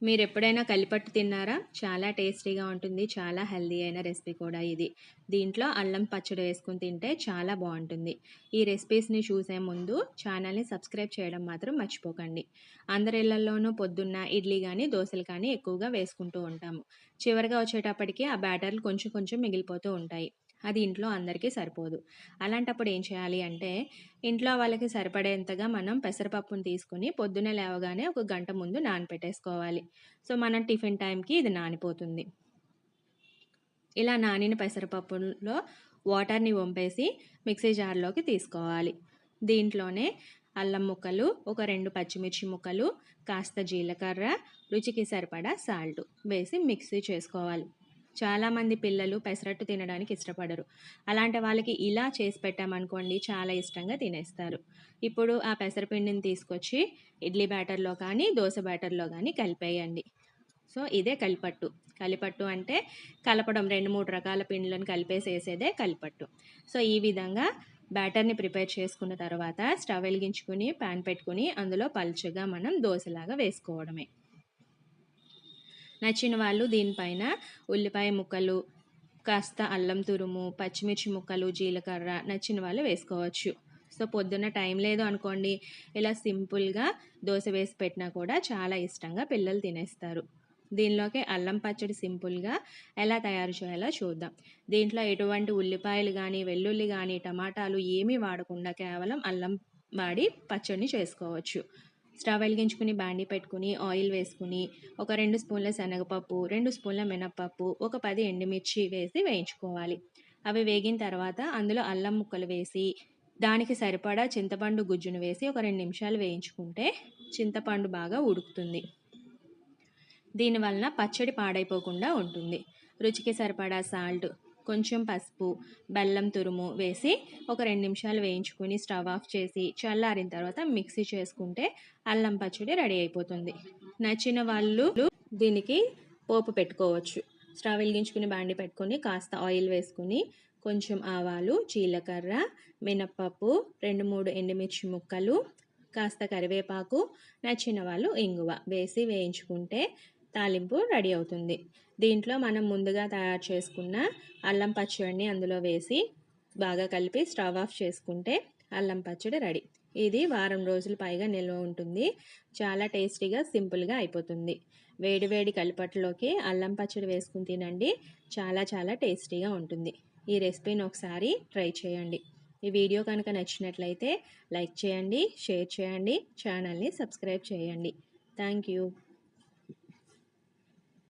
మీరు ఎప్పుడైనా కలిపట్టు తిన్నారా? చాలా టేస్టీగా ఉంటుంది. చాలా హెల్దీ అయిన రెసిపీ కూడా ఇది. దీంట్లో అల్లం పచ్చడి వేసుకుని తింటే చాలా బాగుంటుంది. ఈ రెసిపీస్ని చూసే ముందు ఛానల్ని సబ్స్క్రైబ్ చేయడం మాత్రం మర్చిపోకండి. అందరిళ్ళలోనూ పొద్దున్న ఇడ్లీ కానీ దోశలు కానీ ఎక్కువగా వేసుకుంటూ ఉంటాము. చివరిగా వచ్చేటప్పటికి ఆ బ్యాటర్లు కొంచెం కొంచెం మిగిలిపోతూ ఉంటాయి. అది ఇంట్లో అందరికీ సరిపోదు. అలాంటప్పుడు ఏం చేయాలి అంటే ఇంట్లో వాళ్ళకి సరిపడేంతగా మనం పెసరపప్పును తీసుకుని పొద్దున్నే లేవగానే ఒక గంట ముందు నానపెట్టేసుకోవాలి. సో మనం టిఫిన్ టైంకి ఇది నానిపోతుంది. ఇలా నానిన పెసరపప్పులో వాటర్ని వంపేసి మిక్సీ జార్లోకి తీసుకోవాలి. దీంట్లోనే అల్లం ముక్కలు ఒక రెండు పచ్చిమిర్చి ముక్కలు కాస్త జీలకర్ర రుచికి సరిపడా సాల్ట్ వేసి మిక్సీ చేసుకోవాలి. చాలామంది పిల్లలు పెసరట్టు తినడానికి ఇష్టపడరు. అలాంటి వాళ్ళకి ఇలా చేసి పెట్టామనుకోండి చాలా ఇష్టంగా తినేస్తారు. ఇప్పుడు ఆ పెసరపిండిని తీసుకొచ్చి ఇడ్లీ బ్యాటర్లో కానీ దోశ బ్యాటర్లో కానీ కలిపేయండి. సో ఇదే కలిపట్టు. కలిపట్టు అంటే కలపడం రెండు మూడు రకాల పిండిలను కలిపేసేసేదే కలిపట్టు. సో ఈ విధంగా బ్యాటర్ని ప్రిపేర్ చేసుకున్న తర్వాత స్టవ్ వెలిగించుకుని ప్యాన్ పెట్టుకుని అందులో పలుచగా మనం దోశలాగా వేసుకోవడమే. నచ్చిన వాళ్ళు దీనిపైన ఉల్లిపాయ ముక్కలు కాస్త అల్లం తురుము పచ్చిమిర్చి ముక్కలు జీలకర్ర నచ్చిన వాళ్ళు వేసుకోవచ్చు. సో పొద్దున్న టైం లేదు అనుకోండి ఇలా సింపుల్గా దోశ వేసి పెట్టినా కూడా చాలా ఇష్టంగా పిల్లలు తినేస్తారు. దీనిలోకి అల్లం పచ్చడి సింపుల్గా ఎలా తయారు చేయాలో చూద్దాం. దీంట్లో ఎటువంటి ఉల్లిపాయలు కానీ వెల్లుల్లి కానీ టమాటాలు ఏమీ వాడకుండా కేవలం అల్లం వాడి పచ్చడిని చేసుకోవచ్చు. స్టవ్ వెలిగించుకుని బాండి పెట్టుకుని ఆయిల్ వేసుకుని ఒక రెండు స్పూన్ల శనగపప్పు రెండు స్పూన్ల మినప్పప్పు ఒక పది ఎండుమిర్చి వేసి వేయించుకోవాలి. అవి వేగిన తర్వాత అందులో అల్లం ముక్కలు వేసి దానికి సరిపడా చింతపండు గుజ్జును వేసి ఒక రెండు నిమిషాలు వేయించుకుంటే చింతపండు బాగా ఉడుకుతుంది. దీనివలన పచ్చడి పాడైపోకుండా ఉంటుంది. రుచికి సరిపడా సాల్ట్ కొంచెం పసుపు బెల్లం తురుము వేసి ఒక రెండు నిమిషాలు వేయించుకొని స్టవ్ ఆఫ్ చేసి చల్లారిన తర్వాత మిక్సీ చేసుకుంటే అల్లం పచ్చడి రెడీ అయిపోతుంది. నచ్చిన వాళ్ళు దీనికి పోపు పెట్టుకోవచ్చు. స్టవ్ వెలిగించుకుని బాండి పెట్టుకొని కాస్త ఆయిల్ వేసుకుని కొంచెం ఆవాలు జీలకర్ర మినప్పప్పు రెండు మూడు ఎండుమిర్చి ముక్కలు కాస్త కరివేపాకు నచ్చిన వాళ్ళు ఇంగువ వేసి వేయించుకుంటే తాలింపు రెడీ అవుతుంది. దీంట్లో మనం ముందుగా తయారు చేసుకున్న అల్లం పచ్చడిని అందులో వేసి బాగా కలిపి స్టవ్ ఆఫ్ చేసుకుంటే అల్లం పచ్చడి రెడీ. ఇది వారం రోజులు పైగా నిల్వ ఉంటుంది. చాలా టేస్టీగా సింపుల్గా అయిపోతుంది. వేడివేడి కలిపట్లోకి అల్లం పచ్చడి వేసుకుని తినండి. చాలా చాలా టేస్టీగా ఉంటుంది. ఈ రెసిపీని ఒకసారి ట్రై చేయండి. ఈ వీడియో కనుక నచ్చినట్లయితే లైక్ చేయండి షేర్ చేయండి ఛానల్ని సబ్స్క్రైబ్ చేయండి. Thank you.